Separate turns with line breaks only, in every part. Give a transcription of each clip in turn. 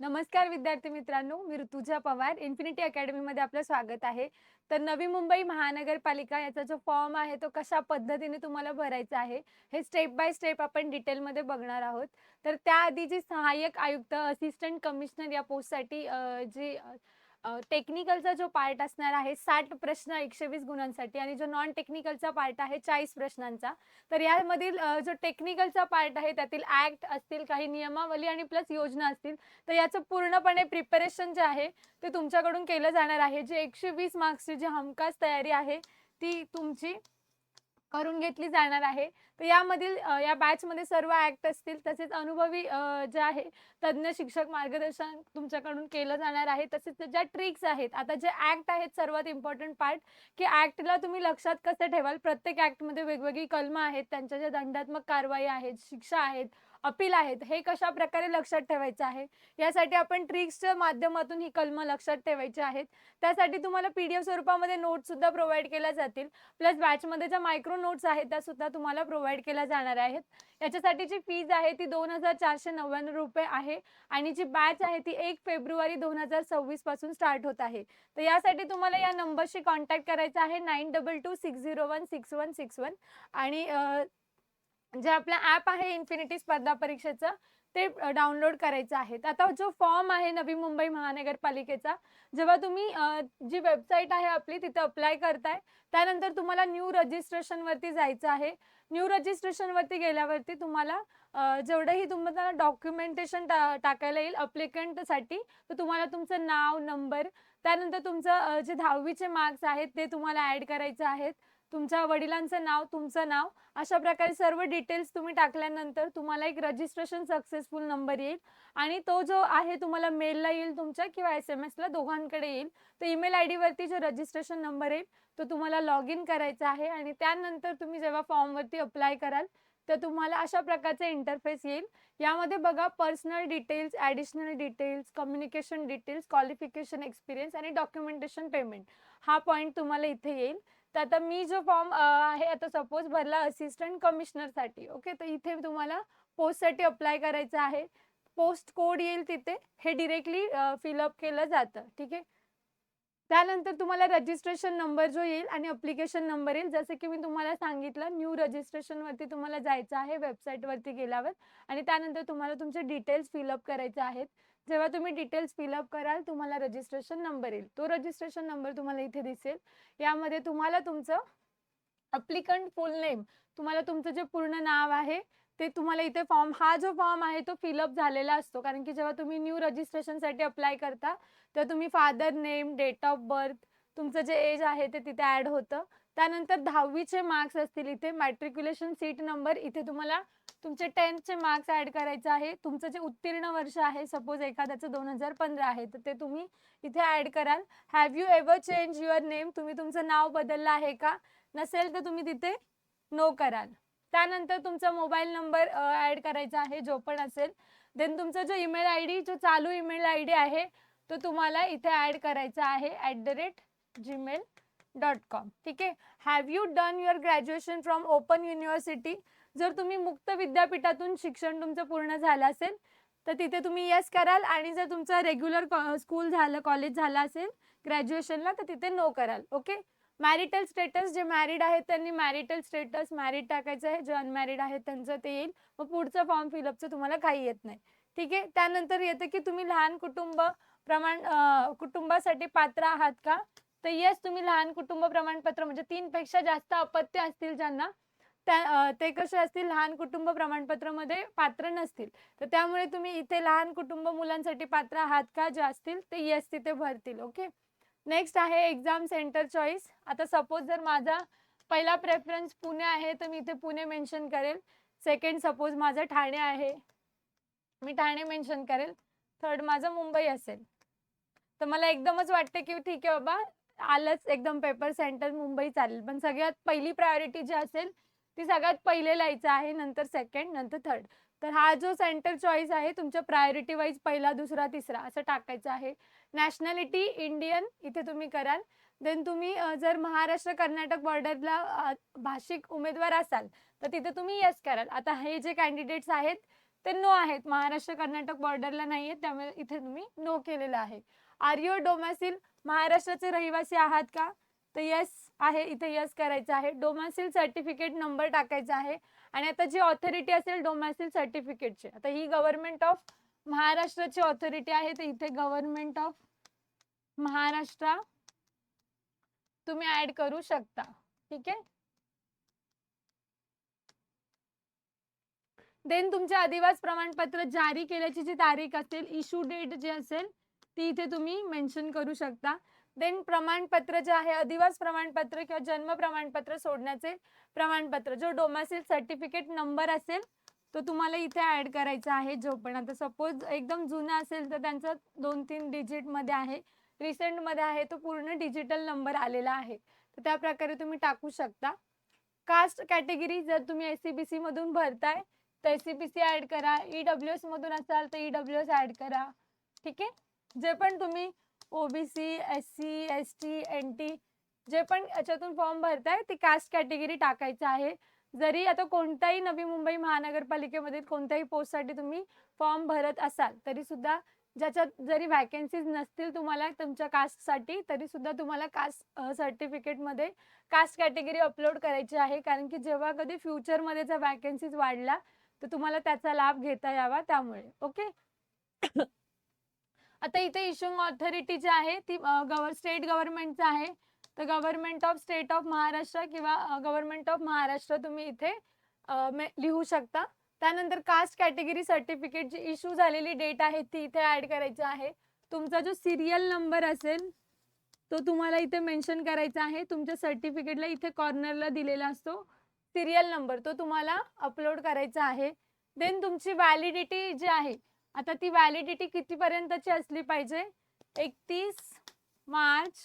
नमस्कार विद्यार्थी मित्रांनो मी ऋतुजा पवार. इन्फिनिटी अकॅडमीमध्ये आपलं स्वागत आहे. तर नवी मुंबई महानगरपालिका याचा जो फॉर्म आहे तो कशा पद्धतीने तुम्हाला भरायचा आहे हे स्टेप बाय स्टेप आपण डिटेलमध्ये बघणार आहोत. तर त्याआधी जी सहाय्यक आयुक्त असिस्टंट कमिशनर या पोस्टसाठी जे जी टेक्निकलचा जो पार्ट असणार आहे साठ प्रश्न एकशे वीस गुणांसाठी आणि जो नॉन टेक्निकलचा पार्ट आहे चाळीस प्रश्नांचा तर यामधील जो टेक्निकलचा पार्ट आहे त्यातील ऍक्ट असतील काही नियमावली आणि प्लस योजना असतील तर याचं पूर्णपणे प्रिपरेशन जे आहे ते तुमच्याकडून केलं जाणार आहे. जे एकशे वीस मार्क्सची जी हमखास तयारी आहे ती तुमची करून घेतली जाणार आहे. तर यामधील या बॅचमध्ये सर्व ऍक्ट असतील तसेच अनुभवी जे आहे तज्ज्ञ शिक्षक मार्गदर्शन तुमच्याकडून केलं जाणार आहे. तसेच ज्या ट्रिक्स आहेत आता जे ऍक्ट आहेत सर्वात इम्पॉर्टंट पार्ट की ऍक्टला तुम्ही लक्षात कसं ठेवाल? प्रत्येक ऍक्टमध्ये वेगवेगळी कलमं आहेत त्यांच्या ज्या दंडात्मक कारवाई आहेत शिक्षा आहेत अपील आहेत. हे कशा प्रकारे लक्षात ठेवायचं आहे? यासाठी आपण ट्रिक्सच्या माध्यमातून ही कलमं लक्षात ठेवायची आहेत. त्यासाठी तुम्हाला पीडीएफ स्वरूपामध्ये नोट सुद्धा प्रोव्हाइड केल्या जातील. प्लस बॅचमध्ये ज्या मायक्रो नोट्स आहेत त्या सुद्धा तुम्हाला प्रोव्हाइड केल्या जाणार आहेत. याच्यासाठी जी फीज आहे ती दोन हजार चारशे नव्याण्णव रुपये आहे. आणि जी बॅच आहे ती एक फेब्रुवारी दोन हजार सव्वीसपासून स्टार्ट होत आहे. तर यासाठी तुम्हाला या नंबरशी कॉन्टॅक्ट करायचा आहे. Nine double two six zero one six one six one. आणि जे आपलं ॲप आहे इन्फिनिटी स्पर्धा परीक्षेचं ते डाउनलोड करायचं आहे. आता जो फॉर्म आहे नवी मुंबई महानगरपालिकेचा जेव्हा तुम्ही जी वेबसाईट आहे आपली तिथे अप्लाय करताय त्यानंतर तुम्हाला न्यू रजिस्ट्रेशनवरती जायचं आहे. न्यू रजिस्ट्रेशनवरती गेल्यावरती तुम्हाला जेवढंही तुम्हाला डॉक्युमेंटेशन टा टाकायला येईल अप्लिकंटसाठी तर तुम्हाला तुमचं नाव नंबर त्यानंतर तुमचं जे दहावीचे मार्क्स आहेत ते तुम्हाला ॲड करायचे आहेत. तुमच्या वडिलांचं नाव तुमचं नाव अशा प्रकारे सर्व डिटेल्स तुम्ही टाकल्यानंतर तुम्हाला एक रजिस्ट्रेशन सक्सेसफुल नंबर येईल. आणि तो जो आहे तुम्हाला मेलला येईल तुमच्या किंवा एस एम एसला दोघांकडे येईल. तर ईमेल आय डीवरती जो रजिस्ट्रेशन नंबर येईल तो तुम्हाला लॉग इन करायचा आहे. आणि त्यानंतर तुम्ही जेव्हा फॉर्मवरती अप्लाय कराल तर तुम्हाला अशा प्रकारचे इंटरफेस येईल. यामध्ये बघा personal details additional details communication details qualification experience आणि डॉक्युमेंटेशन पेमेंट हा पॉईंट तुम्हाला इथे येईल. तर आता मी जो फॉर्म आहे आता सपोज भरला असिस्टंट कमिशनरसाठी ओके? तर इथे तुम्हाला पोस्टसाठी अप्लाय करायचं आहे. पोस्ट कोड येईल तिथे. हे डिरेक्टली फिलअप केलं जातं ठीक आहे? त्यानंतर तुम्हाला रजिस्ट्रेशन नंबर जो येईल आणि अप्लिकेशन नंबर येईल जसं की मी तुम्हाला सांगितलं न्यू रजिस्ट्रेशनवरती तुम्हाला जायचं आहे वेबसाईटवरती गेल्यावर. आणि त्यानंतर तुम्हाला तुमचे डिटेल्स फिलअप करायचे आहेत. जेव्हा तुम्ही डिटेल्स फिलअप कराल तुम्हाला रजिस्ट्रेशन नंबर येईल. तो रजिस्ट्रेशन नंबर तुम्हाला इथे दिसेल. यामध्ये तुम्हाला तुमचं अप्लिकंट फुल नेम तुम्हाला तुमचं जे पूर्ण नाव आहे ते तुम्हाला इथे फॉर्म हा जो फॉर्म आहे तो फिलअप झालेला असतो. कारण की जेव्हा तुम्ही न्यू रजिस्ट्रेशनसाठी अप्लाय करता तेव्हा तुम्ही father name date of birth तुमचं जे एज आहे ते तिथे ॲड होतं. त्यानंतर दहावीचे मार्क्स असतील इथे मॅट्रिक्युलेशन सीट नंबर इथे तुम्हाला तुमचे टेन्थचे मार्क्स ॲड करायचे आहे. तुमचं जे उत्तीर्ण वर्ष आहे सपोज एखाद्याचं दोन हजार पंधरा आहे तर ते तुम्ही इथे ॲड कराल. Have you ever change your name तुम्ही तुमचं नाव बदललं आहे का? नसेल तर तुम्ही तिथे नो कराल. त्यानंतर तुमचा मोबाईल नंबर ॲड करायचा आहे जो पण असेल. देन तुमचा जो ईमेल आय डी जो चालू ईमेल आय डी आहे तो तुम्हाला इथे ॲड करायचा आहे at the rate Gmail dot com. ठीक आहे? Have you done your graduation from open university जर तुम्ही मुक्त विद्यापीठातून शिक्षण तुमचं पूर्ण झालं असेल तर तिथे तुम्ही यस कराल आणि जर तुमचं रेग्युलर स्कूल झालं कॉलेज झालं असेल ग्रॅज्युएशनला तर तिथे नो कराल. ओके मॅरिटल स्टेटस जे मॅरिड आहेत त्यांनी मॅरिटल स्टेटस मॅरिड टाकायचं आहे. जे अनमॅरिड आहेत त्यांचं ते येईल. मग पुढचं फॉर्म फिलअपचं तुम्हाला काही येत नाही. ठीक आहे? त्यानंतर येतं की तुम्ही लहान कुटुंब प्रमाण कुटुंबासाठी पात्र आहात का? तर येस तुम्ही लहान कुटुंब प्रमाणपत्र म्हणजे तीन पेक्षा जास्त अपत्य असतील ज्यांना त्या ते कसे असतील? लहान कुटुंब प्रमाणपत्रामध्ये पात्र नसतील. तर त्यामुळे तुम्ही इथे लहान कुटुंब मुलांसाठी पात्र आहात का? जे असतील ते येस तिथे भरतील. ओके नेक्स्ट आहे एक्झाम सेंटर चॉईस आता सपोज जर माझा पहिला प्रेफरन्स पुणे आहे तर मी इथे पुणे मेन्शन करेल. सेकंड सपोज माझं ठाणे आहे. मी ठाणे मेन्शन करेल. थर्ड माझं मुंबई असेल. तर मला एकदमच वाटते की ठीक आहे बाबा आलंच एकदम पेपर सेंटर मुंबई चालेल. पण सगळ्यात पहिली प्रायोरिटी जी असेल ती सगळ्यात पहिले लिहायचं आहे नंतर सेकंड नंतर थर्ड तर हा जो सेंटर चॉईस आहे तुमच्या प्रायोरिटी वाईज पहिला दुसरा तिसरा असं टाकायचं आहे. नॅशनॅलिटी इंडियन इथे तुम्ही कराल. देन तुम्ही जर महाराष्ट्र कर्नाटक बॉर्डरला भाषिक उमेदवार असाल तर तिथे तुम्ही येस कराल. आता हे जे कॅन्डिडेट्स आहेत ते नो आहेत. महाराष्ट्र कर्नाटक बॉर्डरला नाही आहेत त्यामुळे इथे तुम्ही नो केलेलं आहे. आर यू डोमॅसिल महाराष्ट्राचे रहिवासी आहात का? तर येस आहे इथे यस करायचं आहे. डोमॅसिल सर्टिफिकेट नंबर टाकायचा आहे. आणि आता जी ऑथॉरिटी असेल डोमॅसिल सर्टिफिकेटची आता ही गव्हर्नमेंट ऑफ महाराष्ट्राची ऑथॉरिटी आहे तर इथे गव्हर्नमेंट ऑफ महाराष्ट्र. तुम्ही ऍड करू शकता. ठीक आहे? देन तुमचे आदिवास प्रमाणपत्र जारी केल्याची जी तारीख असेल इश्यू डेट जी असेल ती इथे तुम्ही मेन्शन करू शकता. देन प्रमाणपत्र जे आहे अधिवास प्रमाणपत्र किंवा जन्म प्रमाणपत्र सोडण्याचे प्रमाणपत्र जो डोमासिल सर्टिफिकेट नंबर असेल तो तुम्हाला इथे ऍड करायचा आहे जो पण. आता सपोज एकदम जुना असेल तर त्यांचा दोन तीन डिजिटमध्ये आहे. रिसेंटमध्ये आहे तो पूर्ण डिजिटल नंबर आलेला आहे. तर त्या प्रकारे तुम्ही टाकू शकता. कास्ट कॅटेगरी जर तुम्ही एससीबीसी मधून भरताय तर एससीबीसी ऍड करा. ईडब्ल्यू एस मधून असाल तर ईडब्ल्यू एस ऍड करा. ठीक आहे? जे पण तुम्ही OBC S C S T N T जे पण याच्यातून फॉर्म भरताय ते कास्ट कॅटेगरी टाकायचं आहे. जरी आता कोणत्याही नवी मुंबई महानगरपालिकेमध्ये कोणत्याही पोस्टसाठी तुम्ही फॉर्म भरत असाल तरी सुद्धा ज्याच्यात जरी व्हॅकन्सीज नसतील तुम्हाला तुमच्या कास्टसाठी तरी सुद्धा तुम्हाला कास्ट सर्टिफिकेटमध्ये कास्ट कॅटेगरी अपलोड करायची आहे. कारण की जेव्हा कधी फ्युचरमध्ये जर व्हॅकन्सीज वाढला तर तुम्हाला त्याचा लाभ घेता यावा त्यामुळे. ओके आता इथे इशुंग ऑथॉरिटी जी आहे ती गव्हर स्टेट गव्हर्नमेंटचं आहे. तर government of state of Maharashtra किंवा गव्हर्नमेंट ऑफ महाराष्ट्र तुम्ही इथे मे- लिहू शकता. त्यानंतर कास्ट कॅटेगरी सर्टिफिकेट जी इश्यू झालेली डेट आहे ती इथे ऍड करायची आहे. तुमचा जो सिरियल नंबर असेल तो तुम्हाला इथे मेन्शन करायचा आहे. तुमच्या सर्टिफिकेटला इथे कॉर्नरला दिलेला असतो सिरियल नंबर तो तुम्हाला अपलोड करायचा आहे. देन तुमची व्हॅलिडिटी जी आहे आता ती व्हॅलिडिटी कितीपर्यंतची असली पाहिजे? एकतीस मार्च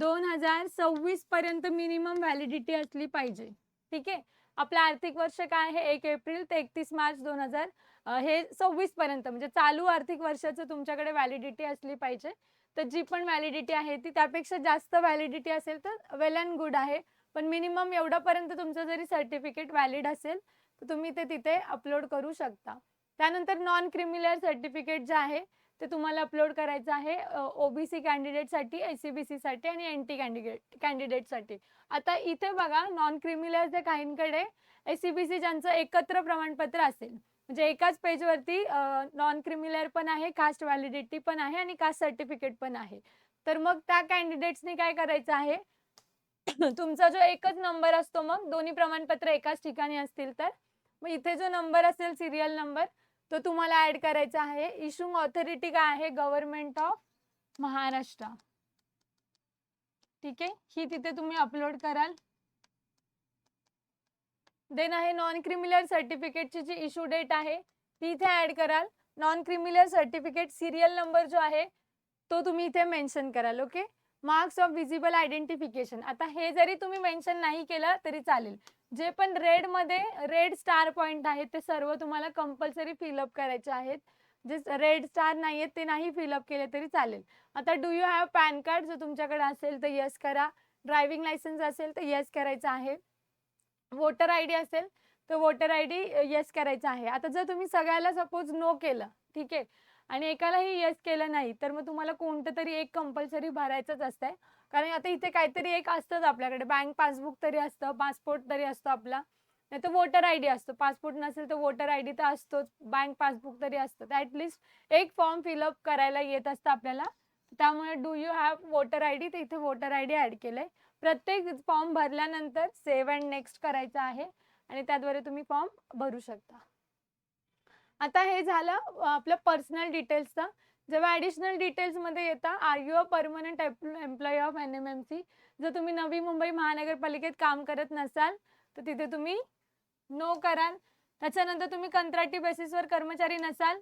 दोन हजार सव्वीस पर्यंत मिनिमम व्हॅलिडिटी असली पाहिजे. ठीक आहे? आपलं आर्थिक वर्ष काय आहे? एक एप्रिल ते एकतीस मार्च दोन हजार हे सव्वीस पर्यंत म्हणजे चालू आर्थिक वर्षाचं तुमच्याकडे व्हॅलिडिटी असली पाहिजे. तर जी पण व्हॅलिडिटी आहे ती त्यापेक्षा जास्त व्हॅलिडिटी असेल तर वेल अँड गुड आहे. पण मिनिमम एवढापर्यंत तुमचं जरी सर्टिफिकेट व्हॅलिड असेल तर तुम्ही ते तिथे अपलोड करू शकता. त्यानंतर नॉन क्रिमिनल सर्टिफिकेट जे आहे ते तुम्हाला अपलोड करायचं आहे ओबीसी कॅन्डिडेटसाठी एस सी बी सीसाठी आणि एन टी कॅन्डिडेट कॅन्डिडेटसाठी आता इथे बघा नॉन क्रिमिनल जे काहींकडे एस सी बी सी ज्यांचं एकत्र प्रमाणपत्र असेल. म्हणजे एकाच पेजवरती नॉन क्रिमिनल पण आहे कास्ट व्हॅलिडिटी पण आहे आणि कास्ट सर्टिफिकेट पण आहे. तर मग त्या कॅन्डिडेट्सनी काय करायचं आहे? तुमचा जो एकच नंबर असतो मग दोन्ही प्रमाणपत्र एकाच ठिकाणी असतील तर. मग इथे जो नंबर असेल सिरियल नंबर तो तुम्हाला ऍड करायचा आहे इशुंग ऑथॉरिटी काय आहे? गव्हर्नमेंट ऑफ महाराष्ट्र ठीक आहे? ही तिथे तुम्ही अपलोड कराल. देन आहे नॉन क्रिमिनल सर्टिफिकेटची जी इश्यू डेट आहे ती इथे ऍड कराल. Non criminal certificate serial number जो आहे तो तुम्ही इथे मेन्शन कराल okay marks of visible identification आता हे जरी तुम्ही मेन्शन नाही केलं तरी चालेल. जे पण रेडमध्ये रेड स्टार पॉइंट आहेत ते सर्व तुम्हाला कंपल्सरी फिलअप करायचे आहेत. जे रेड स्टार नाही आहेत ते नाही फिलअप केले तरी चालेल. आता do you have PAN card जर तुमच्याकडे असेल तर येस करा. ड्रायव्हिंग लायसन्स असेल तर येस करायचं आहे. वोटर आय डी असेल तर वोटर आय डी येस करायचं आहे. आता जर तुम्ही सगळ्याला सपोज नो केलं ठीक आहे आणि एकालाही येस केलं नाही तर मग तुम्हाला कोणतं तरी एक कंपल्सरी भरायचंच असतंय. कारण आता इथे काहीतरी एक असतंच आपल्याकडे. बँक पासबुक तरी असतं पासपोर्ट तरी असतो आपला. नाही तर वोटर आय डी असतो. पासपोर्ट नसेल तर वोटर आय डी तर असतोच. बँक पासबुक तरी असतं. तर ॲटलिस्ट एक फॉर्म फिलअप करायला येत असतं आपल्याला. त्यामुळे do you have voter I D तर इथे वोटर आय डी ॲड केलंय. प्रत्येक फॉर्म भरल्यानंतर सेव्ह अँड नेक्स्ट करायचं आहे. आणि त्याद्वारे तुम्ही फॉर्म भरू शकता. आता हे झालं आपलं पर्सनल डिटेल्सचं जेव्हा ॲडिशनल डिटेल्समध्ये येतं are you a permanent employee of N M M C जर तुम्ही नवी मुंबई महानगरपालिकेत काम करत नसाल तर तिथे तुम्ही नो कराल. त्याच्यानंतर तुम्ही कंत्राटी बेसिसवर कर्मचारी नसाल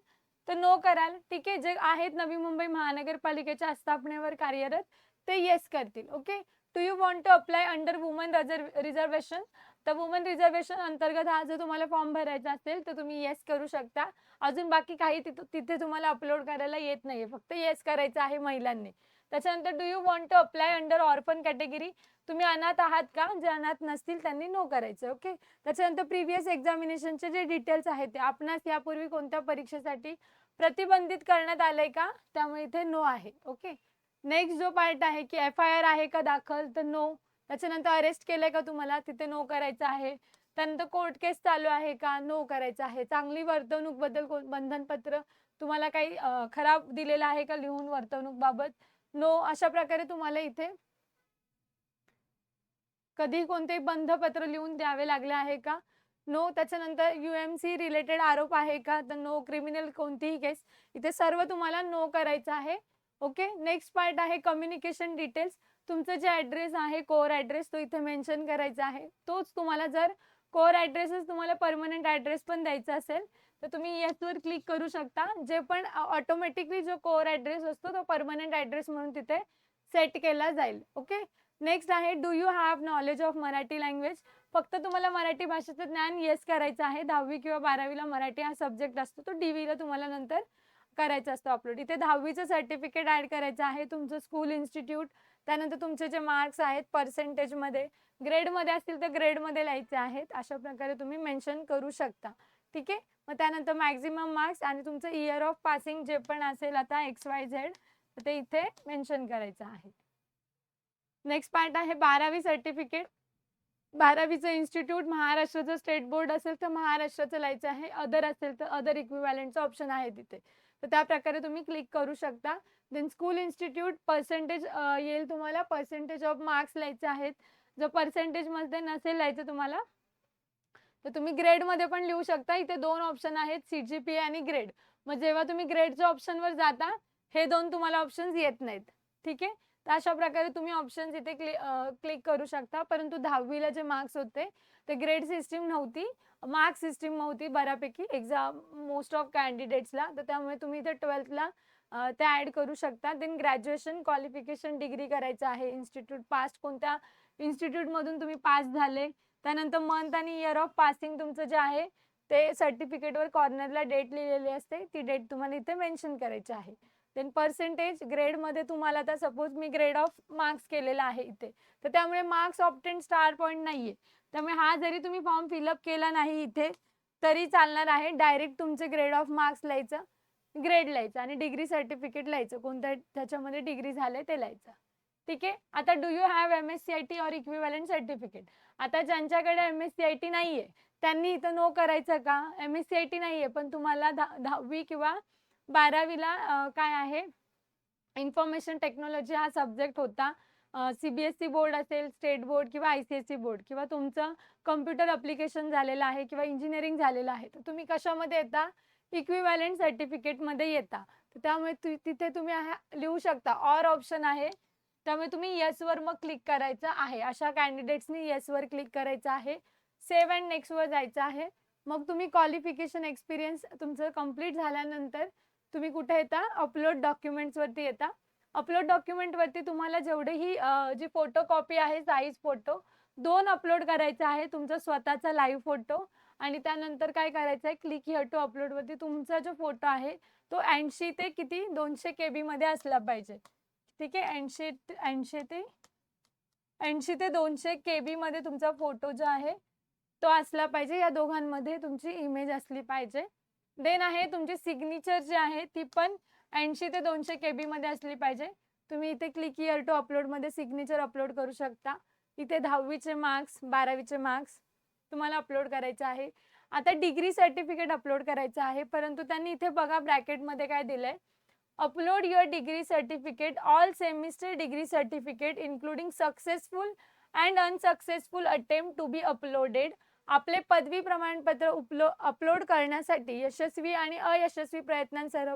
तर नो कराल. ठीक आहे जे आहेत नवी मुंबई महानगरपालिकेच्या आस्थापनेवर कार्यरत ते येस करतील. Okay do you want to apply under woman reservation तर वुमन रिझर्वेशन अंतर्गत हा जर तुम्हाला फॉर्म भरायचा असेल तर तुम्ही येस करू शकता. अजून बाकी काही तिथं तिथे तुम्हाला अपलोड करायला येत नाहीये. फक्त येस करायचं आहे महिलांनी. त्याच्यानंतर do you want to apply under orphan category तुम्ही अनाथ आहात का? जे अनाथ नसतील त्यांनी नो करायचं ओके त्याच्यानंतर प्रिव्हियस एक्झामिनेशनचे जे डिटेल्स आहेत ते आपणास यापूर्वी कोणत्या परीक्षेसाठी प्रतिबंधित करण्यात आलंय का? त्यामुळे इथे नो आहे ओके नेक्स्ट जो पार्ट आहे की एफ आय आर आहे का दाखल? तर नो त्याच्यानंतर अरेस्ट केलंय का तुम्हाला? तिथे नो करायचं आहे. त्यानंतर कोर्ट केस चालू आहे का? नो करायचं आहे. चांगली वर्तवणूकबद्दल बंधनपत्र तुम्हाला काही खराब दिलेलं आहे का लिहून वर्तवणूक बाबत? नो अशा प्रकारे तुम्हाला इथे कधी कोणते बंधपत्र लिहून द्यावे लागले आहे का? नो त्याच्यानंतर यू एम सी रिलेटेड आरोप आहे का? तर नो क्रिमिनल कोणतीही केस इथे सर्व तुम्हाला नो करायचं आहे. ओके नेक्स्ट पार्ट आहे कम्युनिकेशन डिटेल्स तुमचं जे ॲड्रेस आहे कोर ॲड्रेस तो इथे मेन्शन करायचा आहे. तोच तुम्हाला जर कोर ॲड्रेसच तुम्हाला परमनंट ॲड्रेस पण द्यायचा असेल तर तुम्ही याचवर क्लिक करू शकता. जे पण ऑटोमॅटिकली जो कोर ॲड्रेस असतो तो परमनंट ॲड्रेस म्हणून तिथे सेट केला जाईल. ओके नेक्स्ट आहे do you have knowledge of Marathi language फक्त तुम्हाला मराठी भाषेचं ज्ञान येस करायचं आहे. दहावी किंवा बारावीला मराठी हा सब्जेक्ट असतो तो डी व्हीला तुम्हाला नंतर करायचा असतो अपलोड इथे दहावीचं सर्टिफिकेट ॲड करायचं आहे. तुमचं स्कूल इन्स्टिट्यूट त्यानंतर तुमचे जे मार्क्स आहेत पर्सेंटेजमध्ये ग्रेडमध्ये असतील तर ग्रेडमध्ये लिहायचे आहेत. अशा प्रकारे तुम्ही मेन्शन करू शकता. ठीक आहे? मग त्यानंतर मॅक्झिमम मार्क्स आणि तुमचं इयर ऑफ पासिंग जे पण असेल आता एक्स वाय झेड ते इथे मेन्शन करायचं आहे. नेक्स्ट पार्ट आहे बारावी सर्टिफिकेट बारावीचं इन्स्टिट्यूट महाराष्ट्राचं स्टेट बोर्ड असेल तर महाराष्ट्राचं लिहायचं आहे. अदर असेल तर अदर इक्विवॅलंटचं ऑप्शन आहे तिथे. तर त्या प्रकारे तुम्ही क्लिक करू शकता. देन स्कूल इन्स्टिट्यूट पर्सेंटेज येईल तुम्हाला. पर्सेंटेज ऑफ मार्क्स लिहायचे आहेत. जर पर्सेंटेजमध्ये नसेल लिहायचं तुम्हाला तर तुम्ही ग्रेडमध्ये पण लिहू शकता. इथे दोन ऑप्शन आहेत सी जी पी आणि ग्रेड मग जेव्हा तुम्ही ग्रेडच्या ऑप्शनवर जाता हे दोन तुम्हाला ऑप्शन्स येत नाहीत. ठीक आहे? तर अशा प्रकारे तुम्ही ऑप्शन्स इथे क्लिक क्लिक करू शकता. परंतु दहावीला जे मार्क्स होते ते ग्रेड सिस्टीम नव्हती मार्क्स सिस्टीम नव्हती बऱ्यापैकी एक्झाम मोस्ट ऑफ कॅन्डिडेट्सला तर त्यामुळे तुम्ही इथे ट्वेल्थला ते ॲड करू शकता. देन ग्रॅज्युएशन क्वालिफिकेशन डिग्री करायचं आहे. इन्स्टिट्यूट पास कोणत्या इन्स्टिट्यूटमधून तुम्ही पास झाले? त्यानंतर मंथ आणि इयर ऑफ पासिंग तुमचं जे आहे ते सर्टिफिकेटवर कॉर्नरला डेट लिहिलेली असते. ती डेट तुम्हाला इथे मेन्शन करायची आहे. देन पर्सेंटेज ग्रेडमध्ये तुम्हाला आता सपोज मी ग्रेड ऑफ मार्क्स केलेला आहे इथे. तर त्यामुळे मार्क्स ऑप्टेन स्टार पॉईंट नाही आहे त्यामुळे हा जरी तुम्ही फॉर्म फिलअप केला नाही इथे तरी चालणार आहे. डायरेक्ट तुमचे ग्रेड ऑफ मार्क्स लिहायचं ग्रेड लिहायचं आणि डिग्री सर्टिफिकेट लिहायचं. कोणत्या त्याच्यामध्ये डिग्री झाले ते लिहायचं. ठीक आहे? आता do you have M S C I T or equivalent certificate आता ज्यांच्याकडे M S C I T नाही आहे त्यांनी इथं नो करायचं का? M S C I T नाही आहे पण तुम्हाला दहा दहावी किंवा बारावीला काय आहे? इन्फॉर्मेशन टेक्नॉलॉजी हा सब्जेक्ट होता. C B S C board असेल स्टेट बोर्ड किंवा I C S C board किंवा तुमचं कम्प्युटर अप्लिकेशन झालेलं आहे किंवा इंजिनिअरिंग झालेलं आहे तर तुम्ही कशामध्ये येता? इक्विव्हॅलेंट सर्टिफिकेटमध्ये येता. तर त्यामुळे तु तिथे तुम्ही लिहू शकता. ऑर ऑप्शन आहे. त्यामुळे तुम्ही येसवर मग क्लिक करायचं आहे. अशा कॅन्डिडेट्सनी येसवर क्लिक करायचं आहे. सेव्ह अँड नेक्स्टवर जायचं आहे. मग तुम्ही क्वालिफिकेशन एक्सपिरियन्स तुमचं कंप्लीट झाल्यानंतर तुम्ही कुठे येता? अपलोड डॉक्युमेंट्सवरती येता. अपलोड डॉक्युमेंटवरती तुम्हाला जेवढेही जी फोटो कॉपी आहे साईज फोटो दोन अपलोड करायचा आहे तुमचा स्वतःचा लाईव्ह फोटो आणि त्यानंतर काय करायचं आहे क्लिक हिअर टू अपलोडवरती तुमचा जो फोटो आहे तो ऐंशी ते किती? दोनशे के बीमध्ये असला पाहिजे. ठीक आहे? ऐंशी ऐंशी ते ऐंशी ते दोनशे के बीमध्ये तुमचा फोटो जो आहे तो असला पाहिजे. या दोघांमध्ये तुमची इमेज असली पाहिजे. देन आहे तुमची सिग्नेचर जी आहे ती पण ऐंशी ते दोनशे के बीमध्ये असली पाहिजे. तुम्ही इथे क्लिक इयर टू अपलोडमध्ये सिग्नेचर अपलोड करू शकता. इथे दहावीचे मार्क्स बारावीचे मार्क्स तुम्हाला अपलोड करायचं आहे. आता डिग्री सर्टिफिकेट अपलोड करायचं आहे परंतु त्यांनी इथे बघा ब्रॅकेटमध्ये काय दिलं आहे upload your degree certificate all semester degree certificate including successful and unsuccessful attempt to be uploaded आपले पदवी प्रमाणपत्र उपलो अपलोड करण्यासाठी यशस्वी आणि अयशस्वी प्रयत्नांसह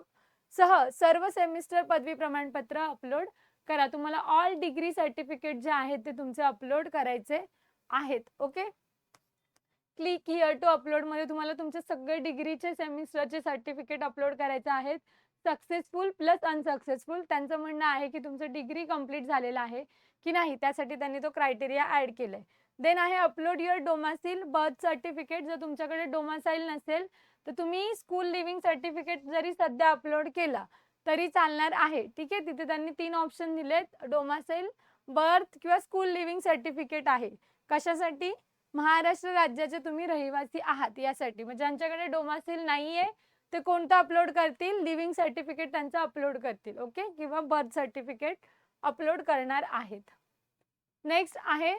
सह सर्व सेमिस्टर पदवी प्रमाणपत्र अपलोड करा. तुम्हाला ऑल डिग्री सर्टिफिकेट जे आहेत ते तुमचे अपलोड करायचे आहेत. ओके क्लिक हिअर टू अपलोडमध्ये तुम्हाला तुमचे सगळे डिग्रीचे सेमिस्टरचे सर्टिफिकेट अपलोड करायचे आहेत. सक्सेसफुल प्लस अनसक्सेसफुल त्यांचं म्हणणं आहे की तुमचं डिग्री कंप्लीट झालेलं आहे की नाही त्यासाठी त्यांनी तो क्रायटेरिया ऍड केलाय. देन आहे upload your domicile birth certificate जर तुमच्याकडे डोमासाईल नसेल तर तुम्ही स्कूल लिव्हिंग सर्टिफिकेट जरी सध्या अपलोड केला तरी चालणार आहे. ठीक आहे? तिथे त्यांनी तीन ऑप्शन दिलेत. डोमासेल बर्थ किंवा स्कूल लिव्हिंग सर्टिफिकेट आहे. कशासाठी? महाराष्ट्र राज्याचे तुम्ही रहिवासी आहात यासाठी. म्हणजे ज्यांच्याकडे डोमासेल नाहीये ते कोणतं अपलोड करतील? लिव्हिंग सर्टिफिकेट त्यांचं अपलोड करतील ओके किंवा बर्थ सर्टिफिकेट अपलोड करणार आहेत. नेक्स्ट आहे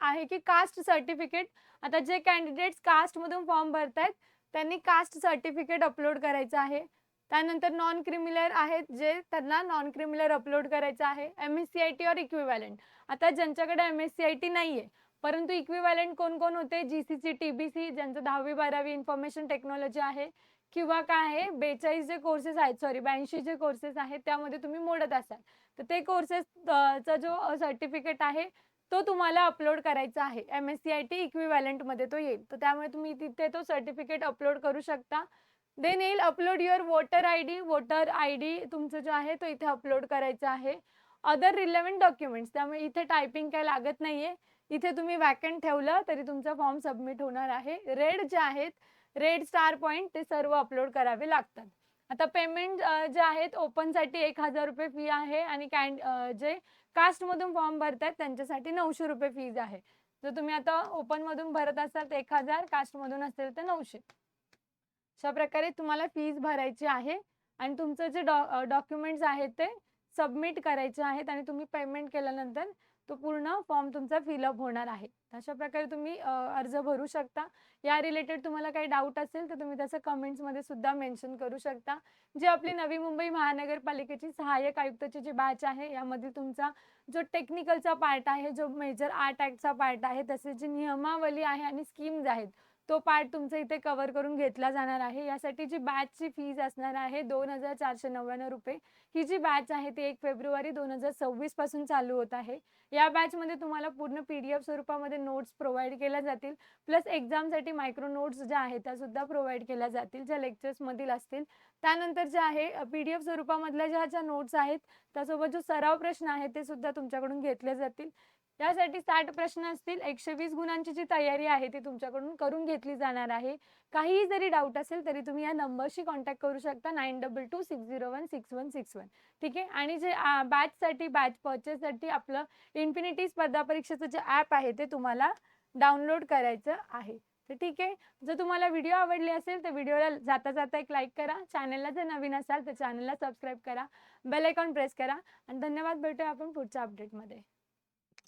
आहे की कास्ट सर्टिफिकेट आता जे कॅन्डिडेट्स कास्टमधून फॉर्म भरतायत त्यांनी कास्ट सर्टिफिकेट अपलोड करायचं आहे. त्यानंतर नॉन क्रिमिलर आहेत जे त्यांना नॉन क्रिमिलर अपलोड करायचं आहे. M S C I T or equivalent आता ज्यांच्याकडे M S C I T नाही आहे परंतु इक्विवॅलंट कोण कोण होते? G C C T B C ज्यांचं दहावी बारावी इन्फॉर्मेशन टेक्नॉलॉजी आहे किंवा काय आहे? बेचाळीस जे कोर्सेस आहेत सॉरी ब्याऐंशी जे कोर्सेस आहेत त्यामध्ये तुम्ही मोडत असाल. तर ते कोर्सेस चा जो सर्टिफिकेट आहे तो तुम्हाला अपलोड करायचा आहे. M S C I T इक्विव्हॅलंटमध्ये तो येईल. तर त्यामुळे तुम्ही तिथे तो सर्टिफिकेट अपलोड करू शकता. देन येईल upload your voter I D voter I D तुमचं जो आहे तो इथे अपलोड करायचा आहे. अदर रिलेव्हंट डॉक्युमेंट्स त्यामुळे इथे टायपिंग काय लागत नाहीये. इथे तुम्ही वॅकंट ठेवलं तरी तुमचा फॉर्म सबमिट होणार आहे. रेड जे आहेत रेड स्टार पॉईंट ते सर्व अपलोड करावे लागतात. आता पेमेंट जे आहेत ओपनसाठी एक हजार रुपये फी आहे आणि कॅन जे कास्टमधून फॉर्म भरतात त्यांच्यासाठी नऊशे रुपये फीज आहे. जर तुम्ही आता ओपनमधून भरत असाल तर एक हजार कास्टमधून असेल तर नऊशे. अशा प्रकारे तुम्हाला फीज भरायची आहे आणि तुमचं जे डॉ डॉक्युमेंट्स आहेत ते सबमिट करायचे आहेत आणि तुम्ही पेमेंट केल्यानंतर तो पूर्ण फॉर्म तुमचा फिलअप होणार आहे. अशा प्रकारे तुम्ही अर्ज भरू शकता. या रिलेटेड तुम्हाला काही डाऊट असेल तर तुम्ही त्याचं कमेंट्समध्ये सुद्धा मेन्शन करू शकता. जे आपली नवी मुंबई महानगरपालिकेची सहाय्यक आयुक्ताची जी बॅच आहे यामध्ये तुमचा जो टेक्निकलचा पार्ट आहे जो मेजर आर्ट ॲक्टचा पार्ट आहे तसेच जी नियमावली आहे आणि स्कीम्स आहेत तो पार्ट तुमचा इथे कव्हर करून घेतला जाणार आहे. यासाठी जी बॅचची फीज असणार आहे दोन हजार चारशे नव्याण्णव रुपये. ही जी बॅच आहे ती एक फेब्रुवारी दोन हजार सव्वीसपासून चालू होत आहे. या बॅचमध्ये तुम्हाला पूर्ण पी डी एफ स्वरूपामध्ये नोट्स प्रोव्हाइड केल्या जातील. प्लस एक्झामसाठी मायक्रो नोट्स ज्या आहेत त्या सुद्धा प्रोव्हाइड केल्या जातील ज्या लेक्चर्समधील असतील. त्यानंतर जे आहे पी डी एफ स्वरूपामधल्या ज्या ज्या नोट्स आहेत त्यासोबत जो सराव प्रश्न आहे ते सुद्धा तुमच्याकडून घेतले जातील. त्यासाठी साठ प्रश्न असतील. एकशे वीस गुणांची जी तयारी आहे ती तुमच्याकडून करून घेतली जाणार आहे. काहीही जरी डाऊट असेल तरी तुम्ही या नंबरशी कॉन्टॅक्ट करू शकता. Nine double two six zero one six one six one ठीक आहे? आणि जे बॅचसाठी बॅच परचेससाठी आपलं इन्फिनिटी स्पर्धा परीक्षेचं जे ॲप आहे ते तुम्हाला डाउनलोड करायचं आहे. तर ठीक आहे? जर तुम्हाला व्हिडिओ आवडली असेल तर व्हिडिओला जाता जाता एक लाईक करा. चॅनलला जर नवीन असाल तर चॅनलला सबस्क्राईब करा. बेल आयकॉन प्रेस करा. आणि धन्यवाद. भेटूया आपण पुढच्या अपडेटमध्ये